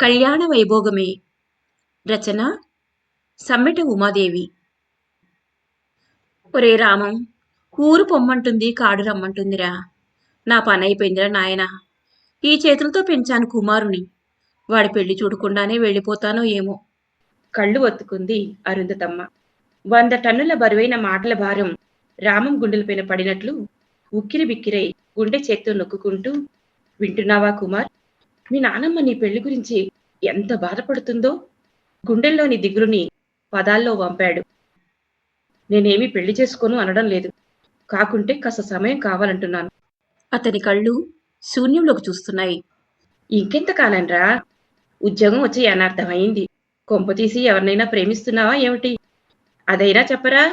కళ్యాణ వైభోగమే. రచన సమ్మెట ఉమాదేవి. ఒరే రామం ఊరు పొమ్మంటుంది కాడు రమ్మంటుందిరా. నా పని అయిపోయిందిరా నాయనా. ఈ చేతులతో పెంచాను కుమారుని వాడి పెళ్ళి చూడకుండానే వెళ్ళిపోతానో ఏమో. కళ్ళు ఒత్తుకుంది అరుంధతమ్మ. వంద టన్నుల బరువైన మాటల భారం రామం గుండెలపైన పడినట్లు ఉక్కిరి బిక్కిరై గుండె చేత్తో నొక్కుకుంటూ వింటున్నావా కుమార్? మీ నానమ్మ నీ పెళ్ళి గురించి ఎంత బాధపడుతుందో గుండెల్లోని దిగులుని పదాల్లో వంపాడు. నేనేమీ పెళ్ళి చేసుకోను అనడం లేదు. కాకుంటే కాస్త సమయం కావాలంటున్నాను. అతని కళ్ళు శూన్యంలోకి చూస్తున్నాయి. ఇంకెంత కాలంరా? ఉద్యోగం వచ్చి అనార్థమైంది. కొంపతీసి ఎవరినైనా ప్రేమిస్తున్నావా ఏమిటి? అదైనా చెప్పరా?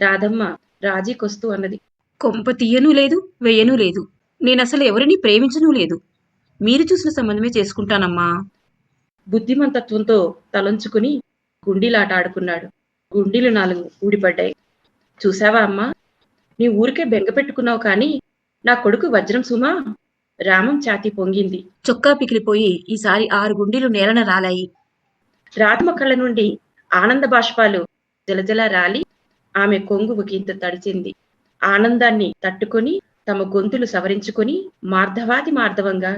రాధమ్మ రాజీకొస్తూ అన్నది. కొంప తీయనూ లేదు వెయ్యనూ లేదు. నేనసలు ఎవరిని ప్రేమించనూ లేదు. మీరు చూసిన సంబంధమే చేసుకుంటానమ్మా. బుద్ధిమంతత్వంతో తలంచుకుని గుండీలాట ఆడుకున్నాడు గుండీలు నాలుగు ఊడిపడ్డాయి. చూసావా అమ్మా? నీ ఊరికే బెంగ పెట్టుకున్నావు కానీ నా కొడుకు వజ్రం సుమా రామం ఛాతి పొంగింది. చొక్కా పికిలిపోయి ఈసారి ఆరు గుండీలు నేలన రాలాయి. రాధమ్మ కళ్ళ నుండి ఆనంద బాష్పాలు జలజల రాలి ఆమె కొంగు ఒకంత తడిచింది. ఆనందాన్ని తట్టుకొని తమ గొంతులు సవరించుకొని మార్ధవాది మార్ధవంగా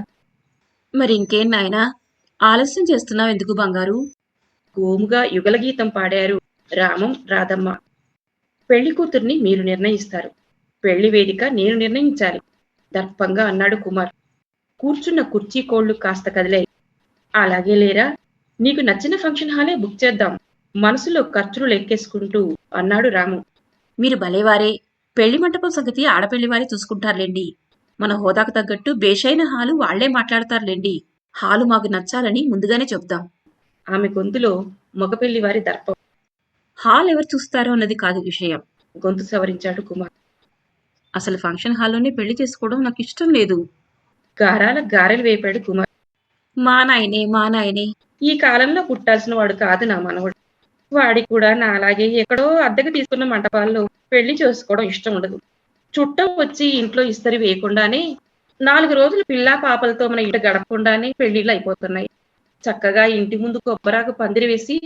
మరి ఇంకేం నాయనా? ఆలస్యం చేస్తున్నావు ఎందుకు బంగారు? గోముగా యుగలగీతం పాడారు రామం రాధమ్మ. పెళ్ళి కూతుర్ని మీరు నిర్ణయిస్తారు. పెళ్ళి వేదిక నేను నిర్ణయించాలి దర్పంగా అన్నాడు కుమార్. కూర్చున్న కుర్చీ కోళ్ళు కాస్త కదిలాయి. అలాగే లేరా? నీకు నచ్చిన ఫంక్షన్ హాలే బుక్ చేద్దాం. మనసులో ఖర్చులు లెక్కేసుకుంటూ అన్నాడు రాము. మీరు భలేవారే పెళ్ళి మంటపం సంగతి ఆడపెళ్ళి వారే చూసుకుంటారులేండి. మన హోదాకు తగ్గట్టు బేషైన హాలు వాళ్ళే మాట్లాడతారులేండి. హాలు మాకు నచ్చాలని ముందుగానే చెప్దాం. ఆమె గొంతులో మగపెళ్ళి వారి దర్పం. హాల్ ఎవరు చూస్తారో అన్నది కాదు విషయం. గొంతు సవరించాడు కుమార్. అసలు ఫంక్షన్ హాల్లోనే పెళ్ళి చేసుకోవడం నాకు ఇష్టం లేదు. గారాల గారెలు వేపాడు కుమార్. మా నాయనే మా నాయనే. ఈ కాలంలో పుట్టాల్సిన వాడు కాదు నా మనవడు. వాడికి కూడా నా అలాగే ఎక్కడో అద్దెకు తీసుకున్న మంటపాల్లో పెళ్ళి చేసుకోవడం ఇష్టం ఉండదు. చుట్టం వచ్చి ఇంట్లో ఇస్తరి వేయకుండానే నాలుగు రోజులు పిల్లా పాపలతో మన ఇంట గడపకుండానే పెళ్ళిళ్ళు అయిపోతున్నాయి. చక్కగా ఇంటి ముందు కొబ్బరాకు పందిరి వేసి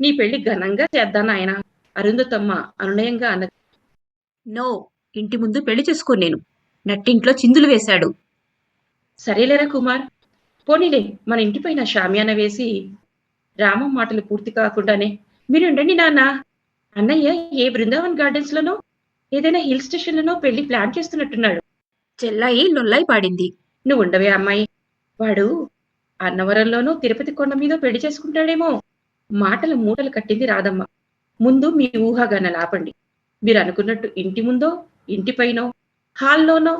నీ పెళ్ళి ఘనంగా చేద్దాను ఆయన అరుంధతమ్మ అనునయంగా అన్నది. నో ఇంటి ముందు పెళ్ళి చేసుకోను నేను. నట్టింట్లో చిందులు వేశాడు. సరేలేరా కుమార్. పోనీలే మన ఇంటిపైన షామియాన వేసి రామం మాటలు పూర్తి కాకుండానే మీరు ఉండండి నాన్న. అన్నయ్య ఏ బృందావన్ గార్డెన్స్ లోనో ఏదైనా హిల్ స్టేషన్ లోనో పెళ్ళి ప్లాన్ చేస్తున్నట్టున్నాడు. చెల్లాయి లొల్లాయి పాడింది. నువ్వు ఉండవే అమ్మాయి. వాడు అన్నవరంలోనూ తిరుపతి కొండ మీద పెళ్ళి చేసుకుంటాడేమో. మాటల మూటలు కట్టింది రాదమ్మ ముందు మీ ఊహాగానాలు ఆపండి. మీరు అనుకున్నట్టు ఇంటి ముందో ఇంటిపైనో హాల్లోనో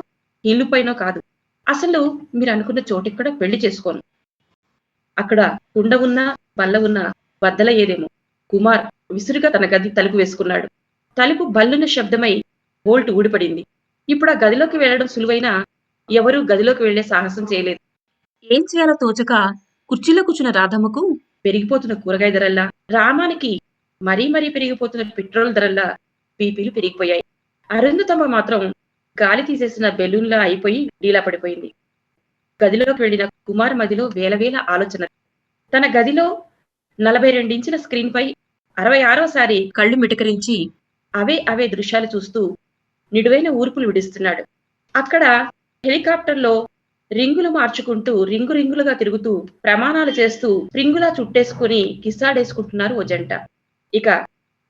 ఇల్లు పైనో కాదు. అసలు మీరు అనుకున్న చోటికి కూడా పెళ్ళి చేసుకోను. అక్కడ కుండ ఉన్నా బల్ల ఉన్నా బద్దల ఏదేమో కుమార్ విసురుగా తన గది తలుపు వేసుకున్నాడు. తలుపు బల్లున శబ్దమై బోల్ట్ ఊడిపడింది. ఇప్పుడు ఆ గదిలోకి వెళ్ళడం సులువైనా ఎవరూ గదిలోకి వెళ్ళే సాహసం చేయలేదు. ఏం చేయాలో తోచక కుర్చీలో కూర్చున్న రాధమ్మకు పెరిగిపోతున్న కూరగాయ ధరల్లా రామానికి మరీ మరీ పెరిగిపోతున్న పెట్రోల్ ధరల్లా బీపీలు పెరిగిపోయాయి. అరుంధతమ్మ మాత్రం గాలి తీసేసిన బెలూన్లా అయిపోయి డీలా పడిపోయింది. గదిలోకి వెళ్ళిన కుమార్ మదిలో వేల వేల ఆలోచన తన గదిలో నలభై రెండించిన స్క్రీన్ పై అరవై ఆరోసారి కళ్ళు మిటకరించి అవే అవే దృశ్యాలు చూస్తూ నిడువైన ఊర్పులు విడుస్తున్నాడు. అక్కడ హెలికాప్టర్లో రింగులు మార్చుకుంటూ రింగు రింగులుగా తిరుగుతూ ప్రమాణాలు చేస్తూ రింగులా చుట్టేసుకుని కిస్సాడేసుకుంటున్నారు ఓ జంట. ఇక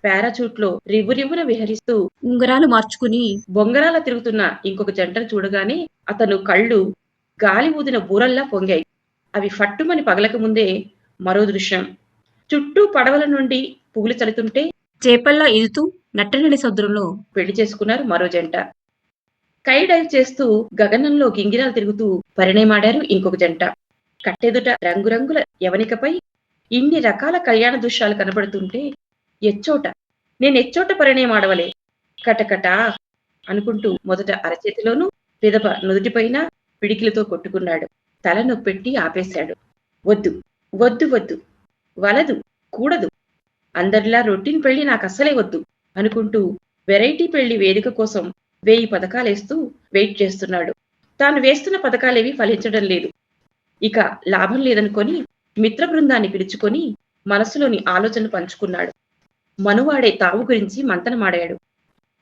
పారాచూట్లో రివ్వు రివ్వున విహరిస్తూ ఉంగరాలు మార్చుకుని బొంగరాల తిరుగుతున్న ఇంకొక జంటను చూడగానే అతను కళ్ళు గాలి ఊదిన బూరల్లా పొంగాయి. అవి ఫట్టుమని పగలక ముందే మరో దృశ్యం. చుట్టూ పడవల నుండి పువ్వులు చలుతుంటే చేపల్లా ఈదుతూ నట్టనడి సముద్రంలో పెళ్ళి చేసుకున్నారు మరో జంట. కై డైవ్ చేస్తూ గగనంలో గింగిరాలు తిరుగుతూ పరిణయమాడారు ఇంకొక జంట. కట్టెదుట రంగురంగుల యవనికపై ఇన్ని రకాల కళ్యాణ దృశ్యాలు కనబడుతుంటే ఎచ్చోట నేను ఎచ్చోట పరిణయమాడవలే. కటకట అనుకుంటూ మొదట అరచేతిలోనూ పిదప నుదుటిపైన పిడికిలతో కొట్టుకున్నాడు. తల నొప్పెట్టి ఆపేశాడు. వద్దు వద్దు వద్దు. వలదు కూడదు. అందరిలా రొట్టిన పెళ్ళి నాకు అస్సలే వద్దు. అనుకుంటూ వెరైటీ పెళ్ళి వేదిక కోసం వేయి పథకాలేస్తూ వెయిట్ చేస్తున్నాడు. తాను వేస్తున్న పథకాలేవి ఫలించడం లేదు. ఇక లాభం లేదనుకొని మిత్ర బృందాన్ని పిలుచుకొని మనసులోని ఆలోచనలు పంచుకున్నాడు. మనువాడే తావు గురించి మంతనమాడాడు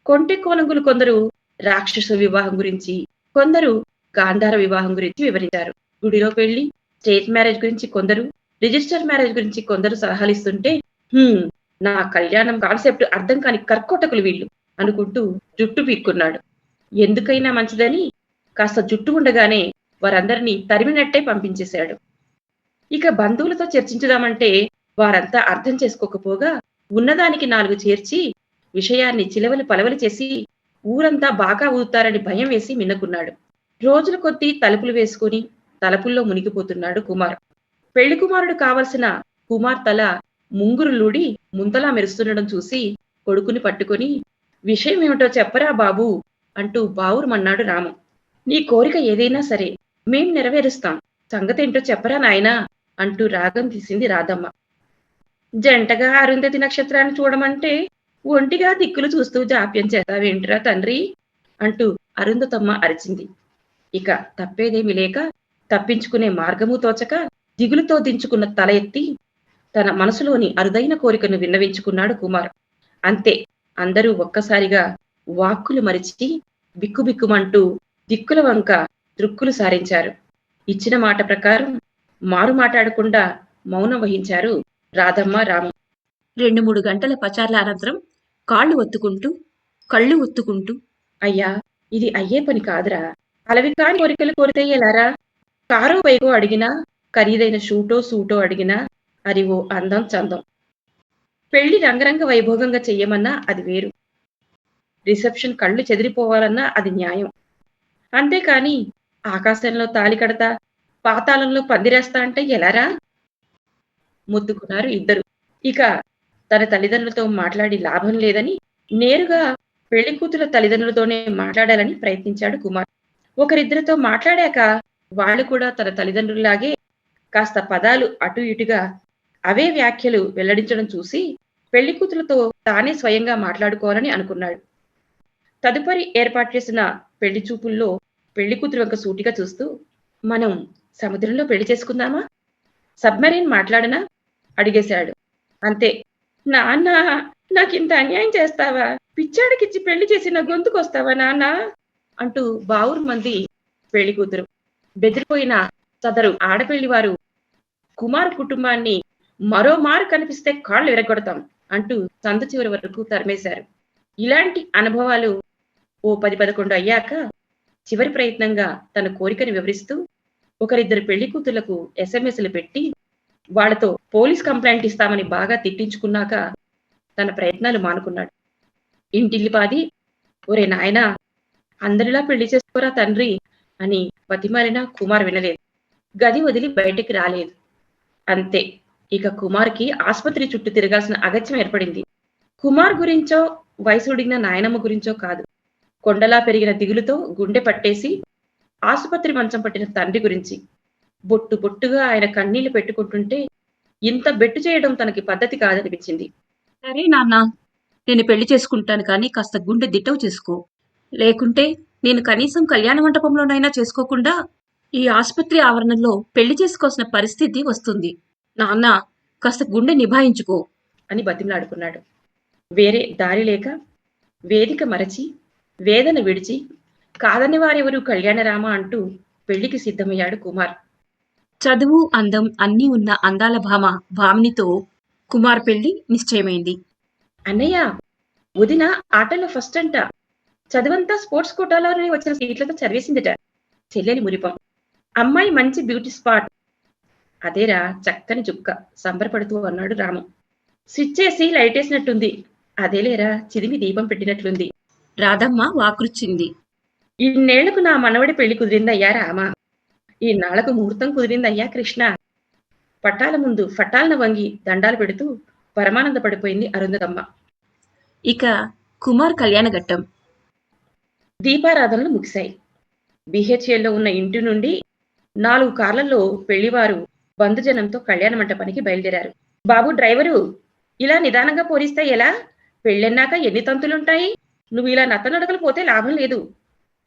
కొంటె కోలంగులు కొందరు రాక్షస వివాహం గురించి కొందరు గాంధార వివాహం గురించి వివరించారు. గుడిలో పెళ్ళి స్టేట్ మ్యారేజ్ గురించి కొందరు రిజిస్టర్ మ్యారేజ్ గురించి కొందరు సలహాలు ఇస్తుంటే నా కళ్యాణం కాన్సెప్ట్ అర్థం కాని కర్కోటకులు వీళ్ళు అనుకుంటూ జుట్టు పీక్కున్నాడు. ఎందుకైనా మంచిదని కాస్త జుట్టు ఉండగానే వారందరినీ తరిమినట్టే పంపించేశాడు. ఇక బంధువులతో చర్చించుదామంటే వారంతా అర్థం చేసుకోకపోగా ఉన్నదానికి నాలుగు చేర్చి విషయాన్ని చిలవలు పలవలు చేసి ఊరంతా బాగా ఊతారని భయం వేసి మిన్నకున్నాడు రోజుల కొద్దీ తలుపులు వేసుకుని తలుపుల్లో మునిగిపోతున్నాడు కుమార్. పెళ్ళి కుమారుడు కావలసిన కుమార్ తల ముంగురులుడి ముంతలా మెరుస్తుండడం చూసి కొడుకుని పట్టుకొని విషయం ఏమిటో చెప్పరా బాబు అంటూ బావురుమన్నాడు రాము. నీ కోరిక ఏదైనా సరే మేం నెరవేరుస్తాం. సంగతేంటో చెప్పరా నాయనా అంటూ రాగం తీసింది రాధమ్మ. జంటగా అరుంధతి నక్షత్రాన్ని చూడమంటే ఒంటిగా దిక్కులు చూస్తూ జాప్యం చేస్తావేంటిరా తండ్రి అంటూ అరుంధతమ్మ అరిచింది. ఇక తప్పేదేమి లేక తప్పించుకునే మార్గము తోచక దిగులుతో దించుకున్న తల ఎత్తి తన మనసులోని అరుదైన కోరికను విన్నవించుకున్నాడు కుమార్. అంతే అందరూ ఒక్కసారిగా వాక్కులు మరిచి బిక్కుబిక్కుమంటూ దిక్కుల వంక దృక్కులు సారించారు. ఇచ్చిన మాట ప్రకారం మారు మాట్లాడకుండా మౌనం వహించారు రాధమ్మ రాము. రెండు మూడు గంటల పచార్ల అనంతరం కాళ్ళు ఒత్తుకుంటూ కళ్ళు ఒత్తుకుంటూ అయ్యా ఇది అయ్యే పని కాదురా. అలవి కాని కోరికలు కోరితే ఎలారా? కారో బైకో అడిగినా ఖరీదైన షూటో సూటో అడిగినా అది ఓ అందం చందం. పెళ్ళి రంగరంగ వైభోగంగా చెయ్యమన్నా అది వేరు. రిసెప్షన్ కళ్ళు చెదిరిపోవాలన్నా అది న్యాయం. అంతేకాని ఆకాశంలో తాలి కడతా పాతాళంలో పందిరేస్తా అంటే ఎలారా? ముద్దుకున్నారు ఇద్దరు. ఇక తన తల్లిదండ్రులతో మాట్లాడి లాభం లేదని నేరుగా పెళ్ళి కూతుల తల్లిదండ్రులతోనే మాట్లాడాలని ప్రయత్నించాడు కుమార్. ఒకరిద్దరితో మాట్లాడాక వాళ్ళు కూడా తన తల్లిదండ్రుల్లాగే కాస్త పదాలు అటు ఇటుగా అవే వ్యాఖ్యలు వెల్లడించడం చూసి పెళ్ళి తానే స్వయంగా మాట్లాడుకోవాలని అనుకున్నాడు. తదుపరి ఏర్పాటు చేసిన పెళ్ళి చూపుల్లో పెళ్ళి కూతురు వంక సూటిగా చూస్తూ మనం సముద్రంలో పెళ్ళి చేసుకుందామా? సబ్మెరీన్ మాట్లాడనా? అడిగేశాడు. అంతే. నాన్న నాకింత అన్యాయం చేస్తావా? పిచ్చాడికిచ్చి పెళ్ళి చేసి నా గొంతుకొస్తావా నాన్న? అంటూ బావురు మంది పెళ్ళి కూతురు బెదిరిపోయిన సదరు ఆడపెళ్ళి వారు కుమార్ కుటుంబాన్ని మరో మారు కనిపిస్తే కాళ్ళు విరగొడతాం అంటూ సందు చివరి వరకు తరిమేశారు. ఇలాంటి అనుభవాలు ఓ పది పదకొండు అయ్యాక చివరి ప్రయత్నంగా తన కోరికను వివరిస్తూ ఒకరిద్దరు పెళ్ళి కూతుళ్ళకు ఎస్ఎంఎస్లు పెట్టి వాళ్ళతో పోలీస్ కంప్లైంట్ ఇస్తామని బాగా తిట్టించుకున్నాక తన ప్రయత్నాలు మానుకున్నాడు. ఇంటిల్లిపాది ఒరే నాయనా అందరిలా పెళ్ళి చేసుకోరా తండ్రి అని బతిమాలిన కుమార్ వినలేదు. గది వదిలి బయటికి రాలేదు. అంతే. ఇక కుమార్కి ఆసుపత్రి చుట్టూ తిరగాల్సిన అగత్యం ఏర్పడింది. కుమార్ గురించో వయసుడిగిన నాయనమ్మ గురించో కాదు. కొండలా పెరిగిన దిగులుతో గుండె పట్టేసి ఆసుపత్రి మంచం పట్టిన తండ్రి గురించి. బొట్టు బొట్టుగా ఆయన కన్నీళ్ళు పెట్టుకుంటుంటే ఇంత బెట్టు చేయడం తనకి పద్ధతి కాదనిపించింది. సరే నాన్న నేను పెళ్ళి చేసుకుంటాను కానీ కాస్త గుండె దిట్టవు చేసుకో. లేకుంటే నేను కనీసం కళ్యాణ మంటపంలోనైనా చేసుకోకుండా ఈ ఆసుపత్రి ఆవరణలో పెళ్ళి చేసుకోవాల్సిన పరిస్థితి వస్తుంది. నాన్న కాస్త గుండె నిభాయించుకో అని బతిమలాడుకున్నాడు. వేరే దారి లేక వేదిక మరచి వేదన విడిచి కాదని వారెవరు కళ్యాణరామ అంటూ పెళ్ళికి సిద్ధమయ్యాడు కుమార్. చదువు అందం అన్నీ ఉన్న అందాల భామ భామినితో కుమార్ పెళ్ళి నిశ్చయమైంది. అన్నయ్య వదిన ఆటలో ఫస్ట్ అంట చదువంతా స్పోర్ట్స్ కోటాలోనే వచ్చిన సీట్లతో చదివేసిందిట. చెల్లెలి మురిపం. అమ్మాయి మంచి బ్యూటీ స్పాట్. అదేరా చక్కని చుక్క సంబరపడుతూ అన్నాడు రాము. స్విచ్ చేసి లైట్ వేసినట్టుంది అదేలేరా చిదిమి దీపం పెట్టినట్లుంది. రాధమ్మ వాకృచ్చింది. ఇన్నేళ్ళకు నా మనవడి పెళ్ళి కుదిరిందయ్యా రామ. ఈ నాళ్ళకు ముహూర్తం కుదిరిందయ్యా కృష్ణ. పట్టాల ముందు ఫట్టాలన వంగి దండాలు పెడుతూ పరమానంద పడిపోయింది అరుంధతమ్మ. ఇక కుమార్ కళ్యాణ ఘట్టం. దీపారాధనలు ముగిశాయి. బిహెచ్ఎల్లో ఉన్న ఇంటి నుండి నాలుగు కార్లలో పెళ్ళివారు బంధుజనంతో కళ్యాణ మంటపానికి బయలుదేరారు. బాబు డ్రైవరు ఇలా నిదానంగా పోలిస్తే ఎలా? పెళ్ళన్నాక ఎన్ని తంతులుంటాయి? నువ్వు ఇలా నత్తనడకలు పోతే లాభం లేదు.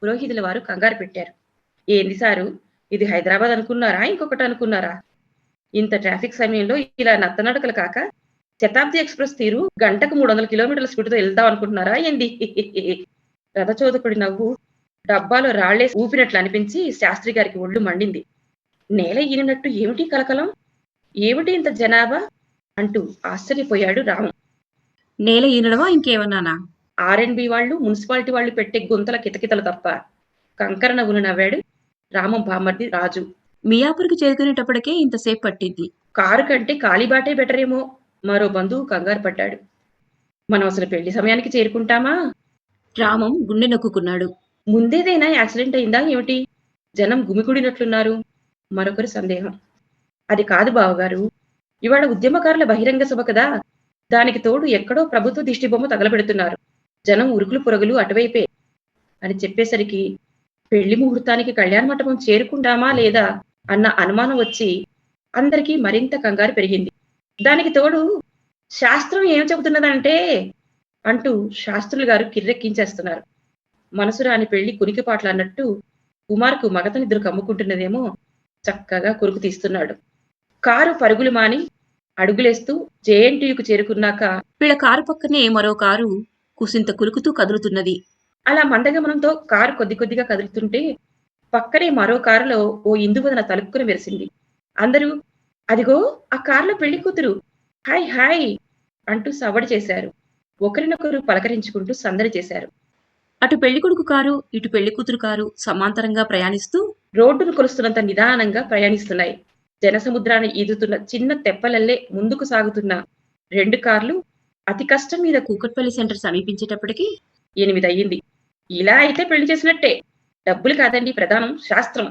పురోహితుల వారు కంగారు పెట్టారు. ఏంది సారు ఇది హైదరాబాద్ అనుకున్నారా? ఇంకొకటి అనుకున్నారా? ఇంత ట్రాఫిక్ సమయంలో ఇలా నత్తనడకలు కాక శతాబ్ది ఎక్స్ప్రెస్ తీరు గంటకు మూడు వందల కిలోమీటర్ల స్పీడ్తో వెళ్దాం అనుకుంటున్నారా? ఏంది? రథచోదకుడి నవ్వు డబ్బాలో రాళ్ళే ఊపినట్లు అనిపించి శాస్త్రి గారికి ఒళ్ళు మండింది. నేల ఈనినట్టు ఏమిటి కలకలం? ఏమిటి ఇంత జనాభా? అంటూ ఆశ్చర్యపోయాడు రాము. నేల ఈనడమా ఇంకేమన్నానా? ఆర్ అండ్ బి వాళ్ళు మున్సిపాలిటీ వాళ్ళు పెట్టే గుంతల కితకితలు తప్ప కంకర నవ్వులు నవ్వాడు రామం బామర్ది రాజు. మియాపూర్కి చేరుకునేటప్పటికే ఇంతసేపు పట్టింది. కారు కంటే కాలిబాటే బెటర్ ఏమో మరో బంధువు కంగారు పడ్డాడు. మనం అసలు పెళ్ళి సమయానికి చేరుకుంటామా? రామం గుండె నొక్కుకున్నాడు. ముందేదైనా యాక్సిడెంట్ అయిందా ఏమిటి? జనం గుమికూడినట్లున్నారు. మరొకరి సందేహం. అది కాదు బావగారు. ఇవాళ ఉద్యమకారుల బహిరంగ సభ కదా. దానికి తోడు ఎక్కడో ప్రభుత్వ దిష్టి బొమ్మ తగలబెడుతున్నారు. జనం ఉరుకులు పొరుగులు అటువైపే అని చెప్పేసరికి పెళ్ళి ముహూర్తానికి కళ్యాణ మంటపం చేరుకుంటామా లేదా అన్న అనుమానం వచ్చి అందరికీ మరింత కంగారు పెరిగింది. దానికి తోడు శాస్త్రం ఏం చెబుతున్నదంటే అంటూ శాస్త్రులు గారు కిర్రెక్కించేస్తున్నారు. మనసు రాని పెళ్ళి కునికిపాట్లు అన్నట్టు కుమార్కు మగత నిద్ర కమ్ముకుంటున్నదేమో చక్కగా కురుకు తీస్తున్నాడు. కారు పరుగులు మాని అడుగులేస్తూ జేఎన్టీయుకు చేరుకున్నాక వీళ్ళ కారు పక్కనే మరో కారు కుసింత కులుకుతూ కదులుతున్నది. అలా మందగమనంతో కారు కొద్ది కొద్దిగా కదులుతుంటే పక్కనే మరో కారులో ఓ ఇందువదన తలుపుకుని మెరిసింది. అందరూ అదిగో ఆ కారులో పెళ్ళి కూతురు. హాయ్ హాయ్ అంటూ సవడి చేశారు. ఒకరినొకరు పలకరించుకుంటూ సందడి చేశారు. అటు పెళ్ళికొడుకు కారు ఇటు పెళ్ళి కూతురు కారు సమాంతరంగా ప్రయాణిస్తూ రోడ్డును కొలుస్తున్నంత నిదానంగా ప్రయాణిస్తున్నాయి. జనసముద్రాన్ని ఈదుతున్న చిన్న తెప్పలల్లే ముందుకు సాగుతున్న రెండు కార్లు అతి కష్టం మీద కూకట్పల్లి సెంటర్ సమీపించేటప్పటికి ఎనిమిది అయ్యింది. ఇలా అయితే పెళ్ళి చేసినట్టే. డబ్బులు కాదండి ప్రధానం శాస్త్రం.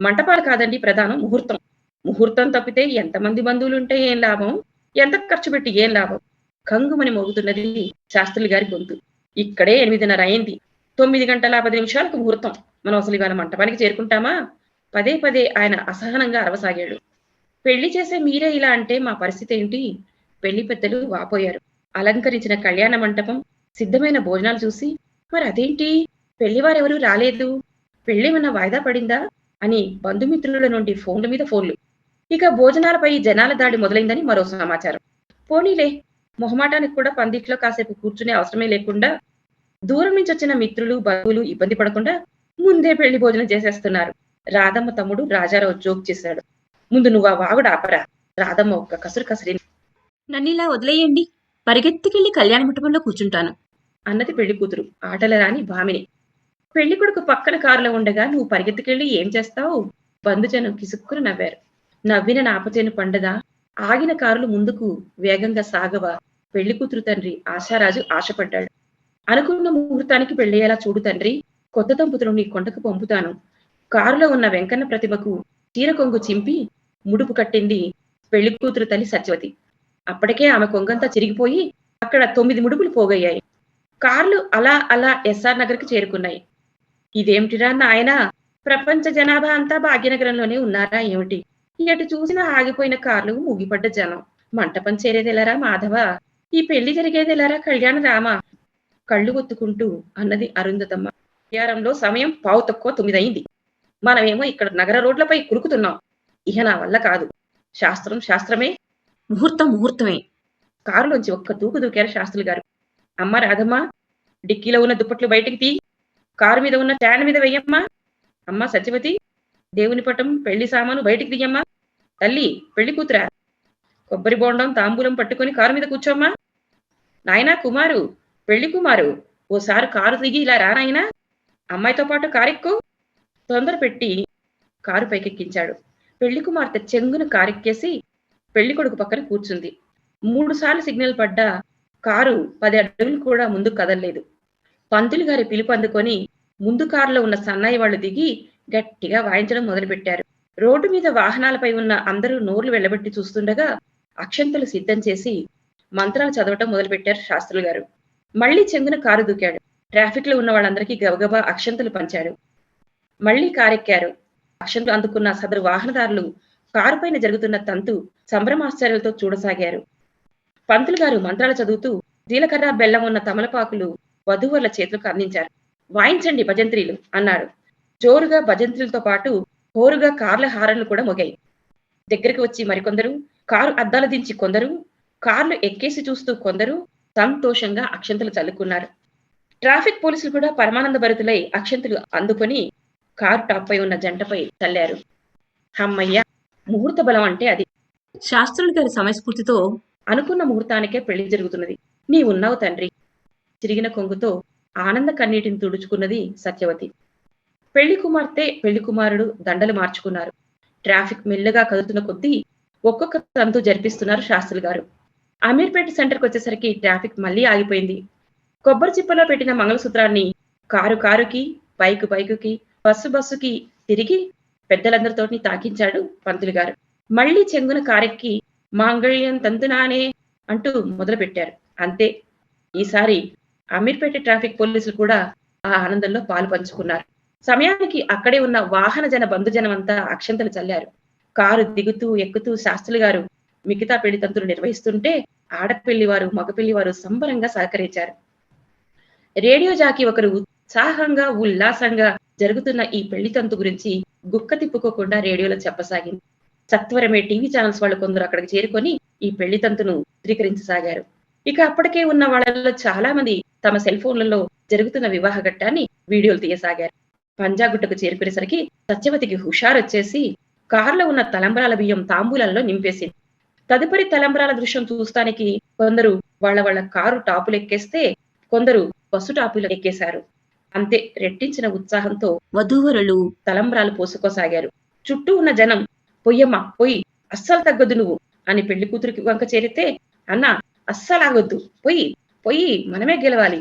మంటపాలు కాదండి ప్రధానం ముహూర్తం. ముహూర్తం తప్పితే ఎంతమంది బంధువులు ఉంటే ఏం లాభం? ఎంత ఖర్చు పెట్టి ఏం లాభం? కంగుమని మోగుతున్నది శాస్త్రులు గారి గొంతు. ఇక్కడే ఎనిమిదిన్నర అయింది తొమ్మిది గంటల పది నిమిషాలకు ముహూర్తం మనం అసలు ఇవాళ మంటపానికి చేరుకుంటామా? పదే పదే ఆయన అసహనంగా అరవసాగాడు. పెళ్ళి చేసే మీరే ఇలా అంటే మా పరిస్థితి ఏంటి? పెళ్ళి పెద్దలు వాపోయారు. అలంకరించిన కళ్యాణ మంటపం సిద్ధమైన భోజనాలు చూసి మరి అదేంటి? పెళ్ళివారెవరూ రాలేదు? పెళ్ళేమన్నా వాయిదా పడిందా? అని బంధుమిత్రుల నుండి ఫోన్ల మీద ఫోన్లు. ఇక భోజనాలపై జనాల దాడి మొదలైందని మరో సమాచారం. పోనీలే మొహమాటానికి కూడా పందిట్లో కాసేపు కూర్చునే అవసరమే లేకుండా దూరం నుంచి వచ్చిన మిత్రులు బంధువులు ఇబ్బంది పడకుండా ముందే పెళ్ళి భోజనం చేసేస్తున్నారు. రాధమ్మ తమ్ముడు రాజారావు జోక్ చేశాడు. ముందు నువ్వు ఆ వాగుడు ఆపరా. రాధమ్మ ఒక్క కసురు కసిరి నన్నిలా వదిలేయండి. పరిగెత్తికెళ్ళి కళ్యాణ మంటపంలో కూర్చుంటాను. అన్నది పెళ్ళి కూతురు ఆటల రాని భామిని. పెళ్ళి కొడుకు పక్కన కారులో ఉండగా నువ్వు పరిగెత్తుకెళ్ళి ఏం చేస్తావు? బంధుజనం కిసుక్కుని నవ్వారు. నవ్విన నాపచేను పండదా? ఆగిన కారులు ముందుకు వేగంగా సాగవా? పెళ్ళి కూతురు తండ్రి ఆశారాజు ఆశపడ్డాడు. అనుకున్న ముహూర్తానికి పెళ్ళయ్యేలా చూడు తండ్రి. కొత్త దంపతులు నీ కొండకు పంపుతాను. కారులో ఉన్న వెంకన్న ప్రతిభకు చీర కొంగు చింపి ముడుపు కట్టింది పెళ్ళి కూతురు తల్లి సత్యవతి. అప్పటికే ఆమె కొంగంతా చిరిగిపోయి అక్కడ తొమ్మిది ముడుపులు పోగయ్యాయి. కార్లు అలా అలా ఎస్ఆర్ నగర్కి చేరుకున్నాయి. ఇదేమిటిరా నాయన? ప్రపంచ జనాభా అంతా భాగ్యనగరంలోనే ఉన్నారా ఏమిటి? ఎటు చూసినా ఆగిపోయిన కార్లు ముగిపడ్డ జనం. మంటపం చేరేదెలరా మాధవ? ఈ పెళ్ళి జరిగేదెలరా కళ్యాణ రామ కళ్ళు ఒత్తుకుంటూ అన్నది అరుంధతమ్మ. ప్రయారంలో సమయం పావు తక్కువ తొమ్మిది అయింది మనమేమో ఇక్కడ నగర రోడ్లపై కురుకుతున్నాం. ఇహ నా వల్ల కాదు. శాస్త్రం శాస్త్రమే. ముహూర్తం ముహూర్తమే. కారులోంచి ఒక్క దూకు దూకారు శాస్త్రులు గారు. అమ్మ రాధమ్మ డిక్కీలో ఉన్న దుప్పట్లు బయటికి తీ కారు మీద ఉన్న స్టాండ్ మీద వెయ్యమ్మా. అమ్మ సత్యవతి దేవుని పటం పెళ్ళి సామాను బయటికి దిగమ్మా తల్లి పెళ్ళి కూతురా. కొబ్బరి బోండం తాంబూలం పట్టుకొని కారు మీద కూర్చోమ్మా. నాయనా కుమారు వెళ్ళి కుమారు ఓసారి కారు దిగి ఇలా రా నాయనా. అమ్మాయితో పాటు కారెక్కు. తొందర పెట్టి కారు పైకెక్కించాడు. పెళ్ళి కుమార్తె చెంగును కారెక్కేసి పెళ్ళి కొడుకు పక్కన కూర్చుంది. మూడు సార్లు సిగ్నల్ పడ్డా కారు పది అడుగులు కూడా ముందు కదలలేదు. పంతులు గారి పిలుపు అందుకొని ముందు కారులో ఉన్న సన్నాయి వాళ్ళు దిగి గట్టిగా వాయించడం మొదలుపెట్టారు. రోడ్డు మీద వాహనాలపై ఉన్న అందరూ నోర్లు వెళ్ళబెట్టి చూస్తుండగా అక్షంతలు సిద్ధం చేసి మంత్రాలు చదవటం మొదలుపెట్టారు శాస్త్రులు గారు. మళ్ళీ చెంగున కారు దూకాడు. ట్రాఫిక్లో ఉన్న వాళ్ళందరికీ గబగబా అక్షంతలు పంచాడు. మళ్ళీ కారెక్కారు. అక్షంతలు అందుకున్న సదరు వాహనదారులు కారు పైన జరుగుతున్న తంతు సంభ్రమాశ్చర్యాలతో చూడసాగారు. పంతులు గారు మంత్రాలు చదువుతూ జీలకర్ర బెల్లం ఉన్న తమలపాకులు వధువుల చేతులకు అందించారు. వాయించండి భజంత్రీలు అన్నాడు. జోరుగా భజంత్రులతో పాటు హోరుగా కార్ల హారన్లు కూడా మొగాయి. దగ్గరికి వచ్చి మరికొందరు కారు అద్దాలు దించి కొందరు కార్లు ఎక్కేసి చూస్తూ కొందరు సంతోషంగా అక్షంతలు చల్లుకున్నారు. ట్రాఫిక్ పోలీసులు కూడా పరమానంద భరితులై అక్షంతలు అందుకొని కారు టాప్ పై ఉన్న జంటపై చల్లారు. అమ్మయ్య ముహూర్త బలం అంటే అది. శాస్త్రులు గారి సమయస్ఫూర్తితో అనుకున్న ముహూర్తానికే పెళ్ళి జరుగుతున్నది. నీ ఉన్నావు తండ్రి. చిరిగిన కొంగుతో ఆనంద కన్నీటిని తుడుచుకున్నది సత్యవతి. పెళ్ళి కుమార్తె పెళ్ళి కుమారుడు దండలు మార్చుకున్నారు. ట్రాఫిక్ మెల్లగా కదులుతున్న కొద్దీ ఒక్కొక్క తంతు జరిపిస్తున్నారు శాస్త్రులు గారు. అమీర్పేట సెంటర్కి వచ్చేసరికి ట్రాఫిక్ మళ్ళీ ఆగిపోయింది. కొబ్బరి చిప్పలో పెట్టిన మంగళసూత్రాన్ని కారు కారుకి బైకు బైకుకి బస్సు బస్సుకి తిరిగి పెద్దలందరితోటి తాకించాడు పంతులు గారు. మళ్ళీ చెంగున కారెక్కి మాంగళ్యం తంతునానే అంటూ మొదలు పెట్టారు అంతే. ఈసారి అమీర్పేట ట్రాఫిక్ పోలీసులు కూడా ఆ ఆనందంలో పాలు పంచుకున్నారు. సమయానికి అక్కడే ఉన్న వాహన జన బంధుజనం అంతా అక్షంతలు చల్లారు. కారు దిగుతూ ఎక్కుతూ శాస్త్రులు గారు మిగతా పెళ్ళి తంతులు నిర్వహిస్తుంటే ఆడపిల్లి వారు మగపిల్లి వారు సంబరంగా సహకరించారు. రేడియో జాకీ ఒకరు ఉత్సాహంగా ఉల్లాసంగా జరుగుతున్న ఈ పెళ్ళి తంతు గురించి గుక్క తిప్పుకోకుండా రేడియోలో చెప్పసాగింది. సత్వరమే టీవీ ఛానల్స్ వాళ్ళు కొందరు అక్కడికి చేరుకొని ఈ పెళ్ళి తంతును చిత్రీకరించసాగారు ఇక అప్పటికే ఉన్న వాళ్ళలో చాలా మంది తమ సెల్ ఫోన్లలో జరుగుతున్న వివాహ ఘట్టాన్ని వీడియోలు తీయసాగారు. పంజాగుట్టకు చేరుకునేసరికి సత్యవతికి హుషారు వచ్చేసి కారులో ఉన్న తలంబరాల బియ్యం తాంబూలంలో నింపేసింది. తదుపరి తలంబ్రాల దృశ్యం చూస్తానికి కొందరు వాళ్ళ వాళ్ళ కారు టాపులు ఎక్కేస్తే కొందరు బస్సు టాపులు ఎక్కేశారు అంతే రెట్టించిన ఉత్సాహంతో వధూవరులు తలంబ్రాలు పోసుకోసాగారు. చుట్టూ ఉన్న జనం పొయ్యమ్మ పొయ్యి అస్సలు తగ్గొద్దు నువ్వు అని పెళ్ళి కూతురికి వంక చేరితే అన్న అస్సలు ఆగొద్దు పొయ్యి పొయ్యి మనమే గెలవాలి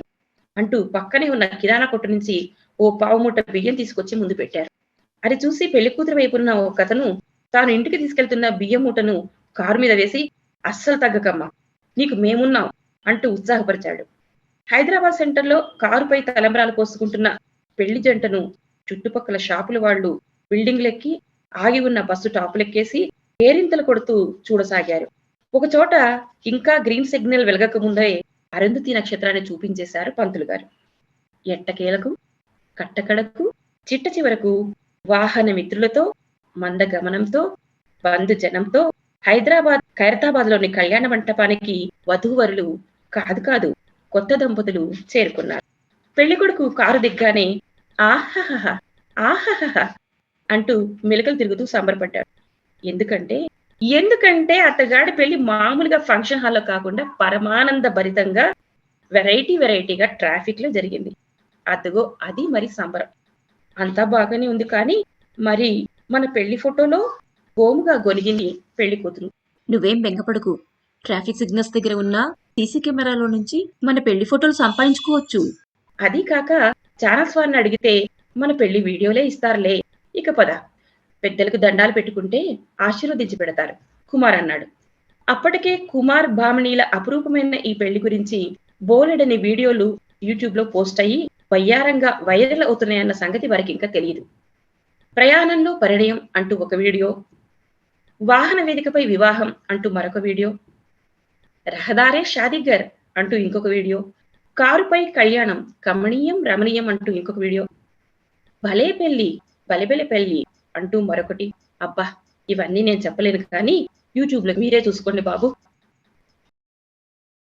అంటూ పక్కనే ఉన్న కిరాణా కొట్టు నుంచి ఓ పావు మూట బియ్యం తీసుకొచ్చి ముందు పెట్టారు. అది చూసి పెళ్ళి కూతురు వైపున్న ఒక అతను తాను ఇంటికి తీసుకెళ్తున్న బియ్యం మూటను కారు మీద వేసి అస్సలు తగ్గకమ్మా. నీకు మేమున్నాం అంటూ ఉత్సాహపరిచాడు. హైదరాబాద్ సెంటర్లో కారుపై తలంబ్రాలు పోసుకుంటున్న పెళ్ళి జంటను చుట్టుపక్కల షాపుల వాళ్ళు బిల్డింగ్లెక్కి ఆగి ఉన్న బస్సు టాపులెక్కేసి ఏరింతలు కొడుతూ చూడసాగారు. ఒక చోట ఇంకా గ్రీన్ సిగ్నల్ వెలగక ముందే అరుంధతి నక్షత్రాన్ని చూపించేశారు పంతులు గారు. ఎట్టకేలకు కట్టకడకు చిట్ట చివరకు వాహన మిత్రులతో మందగమనంతో బంధు జనంతో హైదరాబాద్ ఖైరతాబాద్లోని కళ్యాణ మంటపానికి వధూవరులు కాదు కాదు కొత్త దంపతులు చేరుకున్నారు. పెళ్ళి కొడుకు కారు దిగ్గానే ఆహహహ ఆహహహ అంటూ మెలకలు తిరుగుతూ సంబరపడ్డాడు. ఎందుకంటే ఎందుకంటే అతగాడి పెళ్ళి మామూలుగా ఫంక్షన్ హాల్లో కాకుండా పరమానంద భరితంగా వెరైటీ వెరైటీగా ట్రాఫిక్లో జరిగింది. అదిగో అది మరి సంబరం. అంతా బాగానే ఉంది కానీ మరి మన పెళ్ళి ఫోటోలో గోముగా గొనిగింది పెళ్ళి కూతురు. నువ్వేం బెంగపడకు. ట్రాఫిక్ సిగ్నల్స్ దగ్గర ఉన్న సీసీ కెమెరాలో నుంచి మన పెళ్ళి ఫోటోలు సంపాదించుకోవచ్చు. అది కాక ఛానల్స్ వారిని అడిగితే మన పెళ్ళి వీడియోలే ఇస్తారులే. ఇక పద. పెద్దలకు దండాలు పెట్టుకుంటే ఆశీర్వదించి పెడతారు. కుమార్ అన్నాడు. అప్పటికే కుమార్ భామనీల అపురూపమైన ఈ పెళ్ళి గురించి బోలెడని వీడియోలు యూట్యూబ్లో పోస్ట్ అయ్యి వయ్యారంగా వైరల్ అవుతున్నాయన్న సంగతి వారికి ఇంకా తెలియదు ప్రయాణంలో పరిణయం అంటూ ఒక వీడియో వాహన వేదికపై వివాహం అంటూ మరొక వీడియో. రహదారే షాదిగర్ అంటూ ఇంకొక వీడియో. కారుపై కళ్యాణం కమనీయం రమణీయం అంటూ ఇంకొక వీడియో. భలే పెళ్ళి బలెబెలె పెళ్ళి అంటూ మరొకటి. అబ్బా ఇవన్నీ నేను చెప్పలేను కానీ యూట్యూబ్లో మీరే చూసుకోండి బాబు.